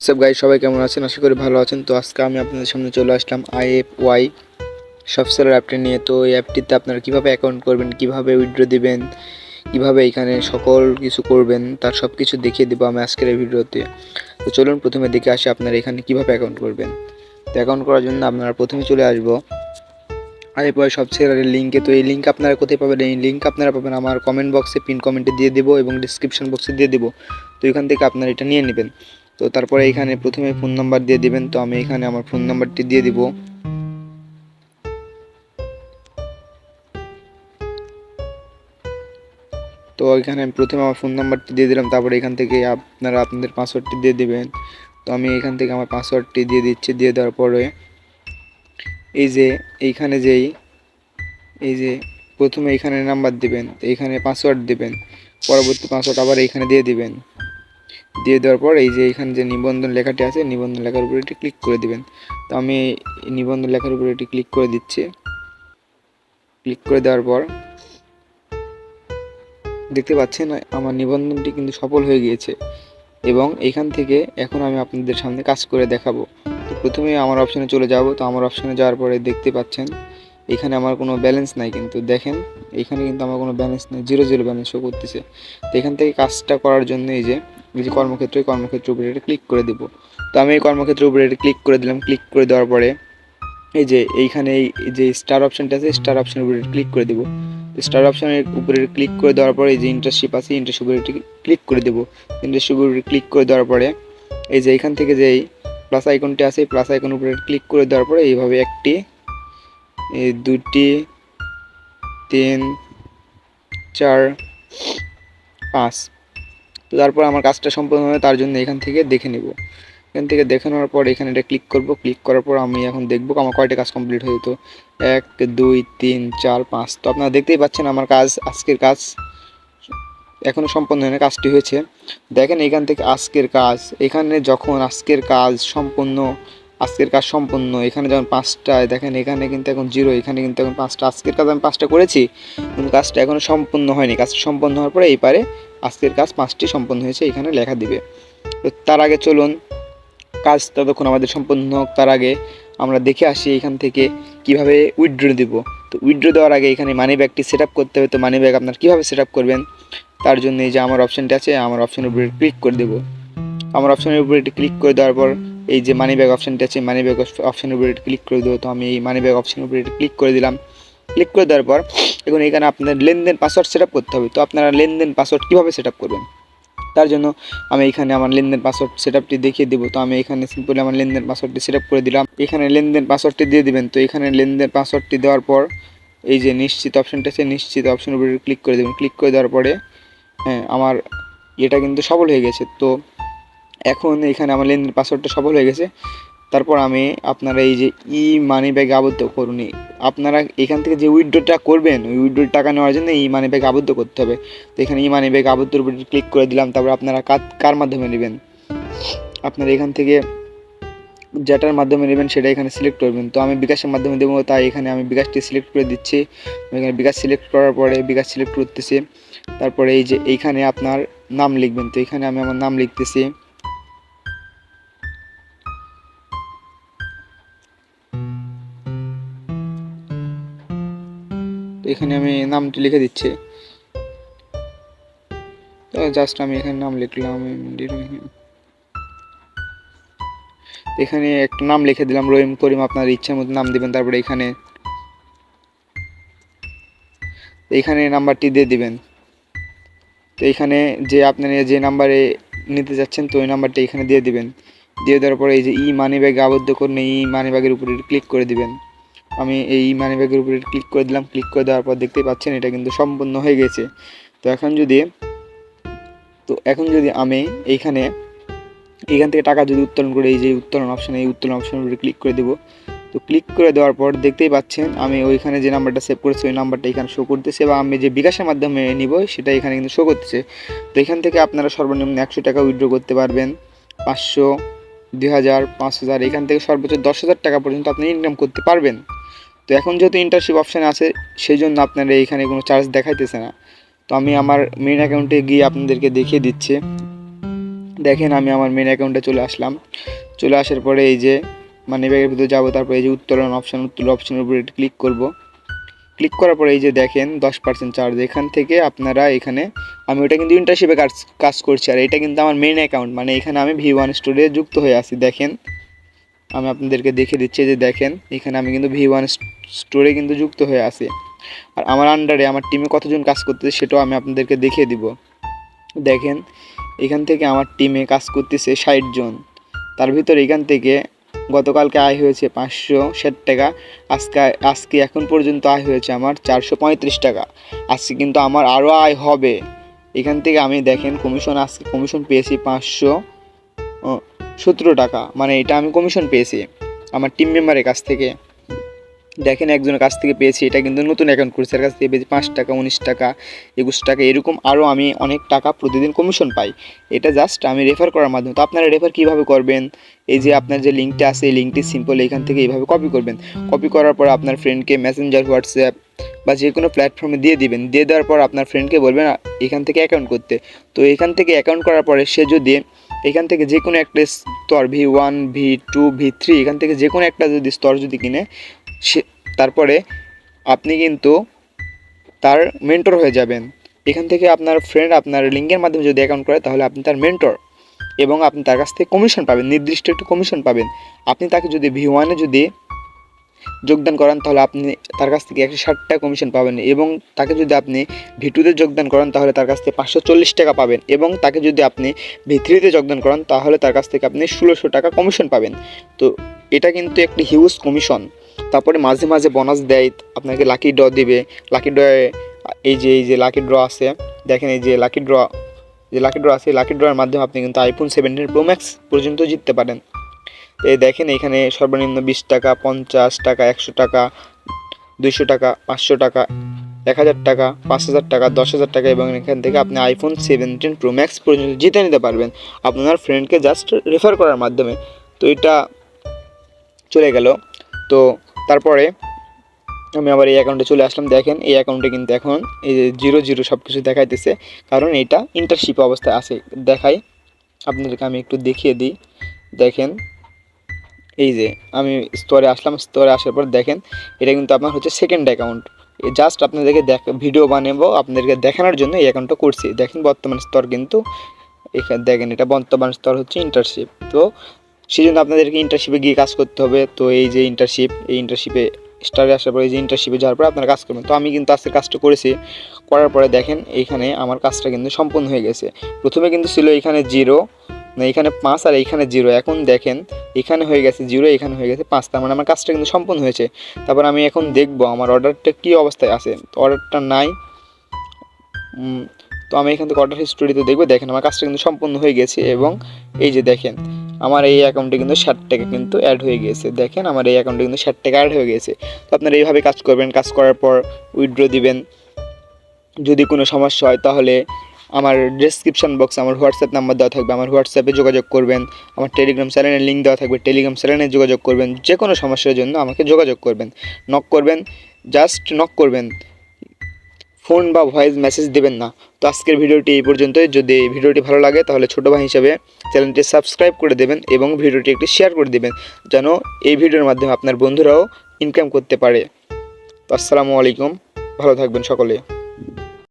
সব গাই সবাই কেমন আছেন? আশা করি ভালো আছেন। তো আজকে আমি আপনাদের সামনে চলে আসলাম আইএফ ওয়াই সফটওয়্যার অ্যাপটি নিয়ে। তো এই অ্যাপটিতে আপনারা কীভাবে অ্যাকাউন্ট করবেন, কীভাবে উইথড্র দিবেন, কীভাবে এখানে সকল কিছু করবেন, তার সব কিছু দেখিয়ে দেবো আমি আজকের এই ভিডিওতে। তো চলুন, প্রথমে দেখে আসি আপনারা এখানে কীভাবে অ্যাকাউন্ট করবেন। তো অ্যাকাউন্ট করার জন্য আপনারা প্রথমে চলে আসব আইএফ ওয়াই সফটওয়্যারের লিঙ্কে তো এই লিঙ্ক আপনারা কোথায় পাবেন? এই লিঙ্ক আপনারা পাবেন আমার কমেন্ট বক্সে পিন কমেন্টে দিয়ে দেবো এবং ডিসক্রিপশন বক্সে দিয়ে দেবো। তো এখান থেকে আপনারা এটা নিয়ে নেবেন। তো তারপরে এখানে প্রথমে ফোন নাম্বার দিয়ে দিবেন, তো আমি এখানে আমার ফোন নাম্বারটি দিয়ে দিব। তো এখানে আমি প্রথমে আমার ফোন নাম্বারটি দিয়ে দিলাম, তারপরে এখান থেকে আপনারা আপনাদের পাসওয়ার্ডটি দিয়ে দিবেন। তো আমি এখান থেকে আমার পাসওয়ার্ডটি দিয়ে দিচ্ছি, দিয়ে দেওয়ার পরে এই যে এইখানে যেই, এই যে প্রথমে এখানে নাম্বার দিবেন এখানে পাসওয়ার্ড দিবেন, পরবর্তী পাসওয়ার্ড আবার এখানে দিয়ে দিবেন। দিয়ে দেওয়ার পর এই যে এখানে যে নিবন্ধন লেখাটি আছে, নিবন্ধন লেখার উপরে এটি ক্লিক করে দিবেন। তো আমি নিবন্ধন লেখার উপরে এটি ক্লিক করে দিচ্ছি। ক্লিক করে দেওয়ার পর দেখতে পাচ্ছেন, আমার নিবন্ধনটি কিন্তু সফল হয়ে গিয়েছে এবং এখান থেকে এখন আমি আপনাদের সামনে কাজ করে দেখাবো। তো প্রথমে আমার অপশানে চলে যাব। তো আমার অপশানে যাওয়ার পরে দেখতে পাচ্ছেন, এখানে আমার কোনো ব্যালেন্স নাই কিন্তু। দেখেন, এখানে কিন্তু আমার কোনো ব্যালেন্স নেই জিরো জিরো ব্যালেন্স শো করতেছে। তো এখান থেকে কাজটা করার জন্য এই যে এই যে কর্মক্ষেত্র, এই কর্মক্ষেত্রের উপরে এটা ক্লিক করে দেবো। তো আমি এই কর্মক্ষেত্রের উপরে এটা ক্লিক করে দিলাম ক্লিক করে দেওয়ার পরে এই যে এইখানে এই যে স্টার অপশানটা আছে স্টার অপশানের উপরে ক্লিক করে দেবো। স্টার অপশানের উপরে ক্লিক করে দেওয়ার পরে এই যে ইন্টারশিপ আছে ইন্টারশিপ উপরে ক্লিক করে দেবো। ইন্টারশিপ উপরে ক্লিক করে দেওয়ার পরে এই যে এখান থেকে যে প্লাস আইকনটি আছে প্লাস আইকন উপরে ক্লিক করে দেওয়ার পরে এইভাবে একটি, এই দুটি, তিন, চার, পাঁচ তো তারপর আমার কাজটা সম্পূর্ণ হবে তার জন্য এখান থেকে দেখে নেব। এখান থেকে দেখে নেওয়ার পর এখানে এটা ক্লিক করব। ক্লিক করার পর আমি এখন দেখব আমার কয়টা কাজ কমপ্লিট হয়ে যেত। এক, দুই, তিন, চার, পাঁচ। তো আপনারা দেখতেই পাচ্ছেন আমার কাজ, আজকের কাজ এখনও সম্পন্ন হয় কাজটি হয়েছে। দেখেন এখান থেকে আজকের কাজ, এখানে যখন আজকের কাজ সম্পূর্ণ আজকের কাজ সম্পূর্ণ এখানে যেমন পাঁচটায় দেখেন, এখানে কিন্তু এখন জিরো, এখানে কিন্তু এখন পাঁচটা। আজকের কাজ আমি পাঁচটা করেছি, কিন্তু কাজটা এখনও সম্পূর্ণ হয়নি। কাজটা সম্পন্ন হওয়ার পরে এই পারে আজকের কাজ পাঁচটি সম্পন্ন হয়েছে, এখানে লেখা দিবে। তো তার আগে চলুন, কাজ ততক্ষণ আমাদের সম্পন্ন হোক। তার আগে আমরা দেখে আসি এখান থেকে কীভাবে উইথড্র দেব। তো উইথড্র দেওয়ার আগে এখানে মানি ব্যাগটি সেট করতে হবে। তো মানি ব্যাগ আপনার কীভাবে সেট করবেন? তার জন্য এই যে আমার অপশানটি আছে, আমার অপশানের উপরে ক্লিক করে দেবো। আমার অপশানের উপরে ক্লিক করে দেওয়ার পর এই যে মানি ব্যাগ অপশানটি আছে মানি ব্যাগ অপশানের উপরে ক্লিক করে দেবো। তো আমি এই মানি ব্যাগ অপশানের উপরে ক্লিক করে দিলাম। ক্লিক করে দেওয়ার পর, এখন এখানে আপনার লেনদেন পাসওয়ার্ড সেট করতে হবে। তো আপনারা লেনদেন পাসওয়ার্ড কীভাবে সেট করবেন? তার জন্য আমি এখানে আমার লেনদেন পাসওয়ার্ড সেট আপটি দেখিয়ে দেবো। তো আমি এখানে সিম্পলি আমার লেনদেন পাসওয়ার্ডটি সেট করে দিলাম। এখানে লেনদেন পাসওয়ার্ডটি দিয়ে দিবেন। তো এখানে লেনদেন পাসওয়ার্ডটি দেওয়ার পর, এই যে নিশ্চিত অপশানটা আছে, নিশ্চিত অপশানের উপরে ক্লিক করে দেবেন। ক্লিক করে দেওয়ার পরে হ্যাঁ আমার এটা কিন্তু সফল হয়ে গেছে। তো এখন এখানে আমার লেনদেন পাসওয়ার্ডটা সফল হয়ে গেছে। তারপর আমি আপনারা এই যে ই মানি ব্যাগে আবদ্ধ করুন। আপনারা এখান থেকে যে উইথড্রটা করবেন, ওই উইথড্রোর টাকা নেওয়ার জন্য ই মানি ব্যাগ আবদ্ধ করতে হবে। তো এখানে ই মানি ব্যাগ আবদ্ধর উপরে ক্লিক করে দিলাম, তারপর আপনারা কার কার মাধ্যমে নেবেন? আপনারা এখান থেকে যেটার মাধ্যমে নেবেন সেটা এখানে সিলেক্ট করবেন। তো আমি বিকাশের মাধ্যমে দেবো, তাই এখানে আমি বিকাশটি সিলেক্ট করে দিচ্ছি। এখানে বিকাশ সিলেক্ট করার পরে বিকাশ সিলেক্ট করতেছি। তারপরে এই যে এইখানে আপনার নাম লিখবেন। তো এখানে আমি আমার নাম লিখতেছি। এখানে আমি নামটি লিখে দিচ্ছি। তো জাস্ট আমি এখানে নাম লিখলাম এখানে একটা নাম লিখে দিলাম, রহিম করিম, আপনার ইচ্ছা মতো নাম দিবেন, তারপরে এখানে এইখানে নাম্বারটি দিয়ে দিবেন। তো এখানে যে আপনার যে নাম্বারে নিতে যাচ্ছেন, তো ওই নাম্বারটা এখানে দিয়ে দিবেন। দিয়ে দেওয়ার পরে এই যে ই মানি ব্যাগে আবদ্ধ করুন, এই মানি ব্যাগের উপরে ক্লিক করে দিবেন। আমি এই মানি ব্যাগের উপরে ক্লিক করে দিলাম ক্লিক করে দেওয়ার পর দেখতেই পাচ্ছেন এটা কিন্তু সম্পূর্ণ হয়ে গেছে। তো এখন যদি, তো এখন যদি আমি এইখানে এখান থেকে টাকা যদি উত্তোলন করে, এই যে উত্তোলন অপশান এই উত্তোলন অপশানের উপরে ক্লিক করে দেবো। তো ক্লিক করে দেওয়ার পর দেখতেই পাচ্ছেন আমি ওইখানে যে নাম্বারটা সেভ করেছি, ওই নাম্বারটা এখানে শো করতেছে বা আমি যে বিকাশের মাধ্যমে নিব, সেটা এখানে কিন্তু শো করতেছে। তো এখান থেকে আপনারা সর্বনিম্ন একশো টাকা উইথড্র করতে পারবেন। পাঁচশো, দুই হাজার, পাঁচ হাজার, এখান থেকে সর্বোচ্চ দশ হাজার টাকা পর্যন্ত আপনি ইনকাম করতে পারবেন। তো এখন যেহেতু ইন্টারশিপ অপশান আছে সেই জন্য আপনারা এইখানে কোনো চার্জ দেখাইতেছে না। তো আমি আমার মেন অ্যাকাউন্টে গিয়ে আপনাদেরকে দেখিয়ে দিচ্ছি। দেখেন আমি আমার মেন অ্যাকাউন্টে চলে আসলাম। চলে আসার পরে এই যে মানে ব্যাগের ভিতরে যাব, তারপরে এই যে উত্তোলন অপশান উত্তোলন অপশানের উপরে ক্লিক করব। ক্লিক করার পরে এই যে দেখেন, দশ পার্সেন্ট চার্জ এখান থেকে আপনারা এখানে, আমি ওটা কিন্তু ইন্টারশিপে কাজ কাজ করছি। আর এটা কিন্তু আমার মেন অ্যাকাউন্ট মানে এখানে আমি ভি ওয়ান স্টোরে যুক্ত হয়ে আছি, দেখেন। আমি আপনাদেরকে দেখে দিচ্ছি যে দেখেন, এখানে আমি কিন্তু ভি ওয়ান স্টোরে কিন্তু যুক্ত হয়ে আছি। আর আমার আন্ডারে আমার টিমে কতজন কাজ করতেছে সেটাও আমি আপনাদেরকে দেখিয়ে দিব। দেখেন, এখান থেকে আমার টিমে কাজ করতেছে ষাট জন। তার ভিতরে এখান থেকে গতকালকে আয় হয়েছে পাঁচশো ষাট টাকা, আজকে আজকে এখন পর্যন্ত আয় হয়েছে আমার চারশো পঁয়ত্রিশ টাকা। আজকে কিন্তু আমার আরও আয় হবে। এখান থেকে আমি দেখেন কমিশন আজকে কমিশন পেয়েছি পাঁচশো সতেরো টাকা। মানে এটা আমি কমিশন পেয়েছি আমার টিম মেম্বারের কাছ থেকে। দেখেন একজনের কাছ থেকে পেয়েছি, এটা কিন্তু নতুন অ্যাকাউন্ট করছে এর কাছ থেকে পেয়েছি পাঁচ টাকা, উনিশ টাকা, একুশ টাকা, এরকম আরও আমি অনেক টাকা প্রতিদিন কমিশন পাই। এটা জাস্ট আমি রেফার করার মাধ্যমে। তো আপনারা রেফার কীভাবে করবেন? এই যে আপনার যে লিঙ্কটা আছে, এই লিঙ্কটি সিম্পল এখান থেকে এইভাবে কপি করবেন। কপি করার পর আপনার ফ্রেন্ডকে মেসেঞ্জার হোয়াটসঅ্যাপ বা যে কোনো প্ল্যাটফর্মে দিয়ে দিবেন। দিয়ে দেওয়ার পর আপনার ফ্রেন্ডকে বলবেন এখান থেকে অ্যাকাউন্ট করতে। তো এখান থেকে অ্যাকাউন্ট করার পরে সে যদি এখান থেকে যে কোনো একটা স্তর V one V two V three এখান থেকে যে কোনো একটা যদি স্তর যদি কিনে, সে, তারপরে আপনি কিন্তু তার মেন্টর হয়ে যাবেন। এখান থেকে আপনার ফ্রেন্ড আপনার লিঙ্কের মাধ্যমে যদি অ্যাকাউন্ট করে, তাহলে আপনি তার মেন্টর এবং আপনি তার কাছ থেকে কমিশন পাবেন, নির্দিষ্ট একটু কমিশন পাবেন। আপনি তাকে যদি ভি ওয়ানে যদি যোগদান করান, তাহলে আপনি তার কাছ থেকে একশো ষাট টাকা কমিশন পাবেন এবং তাকে যদি আপনি ভিটুতে যোগদান করান, তাহলে তার কাছ থেকে পাঁচশো চল্লিশ টাকা পাবেন এবং তাকে যদি আপনি ভিথ্রিতে যোগদান করান, তাহলে তার কাছ থেকে আপনি ষোলোশো টাকা কমিশন পাবেন। তো এটা কিন্তু একটি হিউজ কমিশন তারপরে মাঝে মাঝে বোনাস দেয়, আপনাকে লাকি ড্র দিবে। লাকি ড্র এই যে এই যে লাকি ড্র আছে, দেখেন এই যে লাকি ড্র যে লাকি ড্র আছে লাকি ড্রয়ের মাধ্যমে আপনি কিন্তু আইফোন সেভেন্টিন প্রো ম্যাক্স পর্যন্ত জিততে পারেন। এই দেখেন এখানে সর্বনিম্ন বিশ টাকা, পঞ্চাশ টাকা, একশো টাকা, দুইশো টাকা, পাঁচশো টাকা, এক হাজার টাকা, পাঁচ হাজার টাকা, দশ হাজার টাকা এবং এখান থেকে আপনি আইফোন সেভেন্টিন প্রো ম্যাক্স পর্যন্ত জিতে নিতে পারবেন। আপনার ফ্রেন্ডকে জাস্ট রেফার করার মাধ্যমে। তো এটা চলে গেল। তো তারপরে আমি আবার এই অ্যাকাউন্টে চলে আসলাম। দেখেন এই অ্যাকাউন্টে কিন্তু এখন এই যে জিরো জিরো সব কিছু দেখাইতেছে। কারণ এটা ইন্টারশিপ অবস্থায় আছে। দেখাই। আপনাদেরকে আমি একটু দেখিয়ে দিই। দেখেন। এই যে, আমি স্তরে আসলাম স্তরে আসার পর দেখেন, এটা কিন্তু আপনার হচ্ছে সেকেন্ড অ্যাকাউন্ট জাস্ট আপনাদেরকে দেখ ভিডিও বানাবো, আপনাদেরকে দেখানোর জন্য এই অ্যাকাউন্টটা করছি। দেখেন বর্তমান স্তর কিন্তু এখানে দেখেন এটা বর্তমান স্তর হচ্ছে ইন্টারশিপ তো সেই জন্য আপনাদেরকে ইন্টারশিপে গিয়ে কাজ করতে হবে। তো এই যে ইন্টারশিপ এই ইন্টারশিপে স্টারে আসার পরে যে ইন্টারশিপে যাওয়ার পরে আপনারা কাজ করবেন। তো আমি কিন্তু আজকে কাজটা করেছি। করার পরে দেখেন এইখানে আমার কাজটা কিন্তু সম্পূর্ণ হয়ে গেছে। প্রথমে কিন্তু ছিল এখানে জিরো না, এখানে পাঁচ আর এইখানে জিরো। এখন দেখেন, এখানে হয়ে গেছে জিরো, এখানে হয়ে গেছে পাঁচ। তার মানে আমার কাজটা কিন্তু সম্পূর্ণ হয়েছে। তারপর আমি এখন দেখব আমার অর্ডারটা কী অবস্থায় আছে। অর্ডারটা নাই। তো আমি এখান থেকে অর্ডার হিস্টোরিতে দেখব। দেখেন, আমার কাজটা কিন্তু সম্পূর্ণ হয়ে গেছে এবং এই যে দেখেন, আমার এই অ্যাকাউন্টে কিন্তু ষাট টাকা কিন্তু অ্যাড হয়ে গিয়েছে দেখেন, আমার এই অ্যাকাউন্টে কিন্তু ষাট টাকা অ্যাড হয়ে গেছে। তো আপনারা এইভাবে কাজ করবেন। কাজ করার পর উইথড্র দিবেন। যদি কোনো সমস্যা হয়, তাহলে আমার ডেসক্রিপশন বক্সে আমার হোয়াটসঅ্যাপ নাম্বার দেওয়া থাকবে। আমার হোয়াটসঅ্যাপে যোগাযোগ করবেন, আমার টেলিগ্রাম চ্যানেলের লিঙ্ক দেওয়া থাকবে। টেলিগ্রাম চ্যানেলে যোগাযোগ করবেন যে কোনো সমস্যার জন্য আমাকে যোগাযোগ করবেন। নক করবেন জাস্ট নক করবেন। ফোন বা ভয়েস মেসেজ দেবেন না। তো আজকের ভিডিওটি এই পর্যন্তই। যদি ভিডিওটি ভালো লাগে, তাহলে ছোটো ভাই হিসেবে চ্যানেলটি সাবস্ক্রাইব করে দেবেন এবং ভিডিওটি একটি শেয়ার করে দেবেন, যেন এই ভিডিওর মাধ্যমে আপনার বন্ধুরাও ইনকাম করতে পারে। তো আসসালামু আলাইকুম। ভালো থাকবেন সকলে।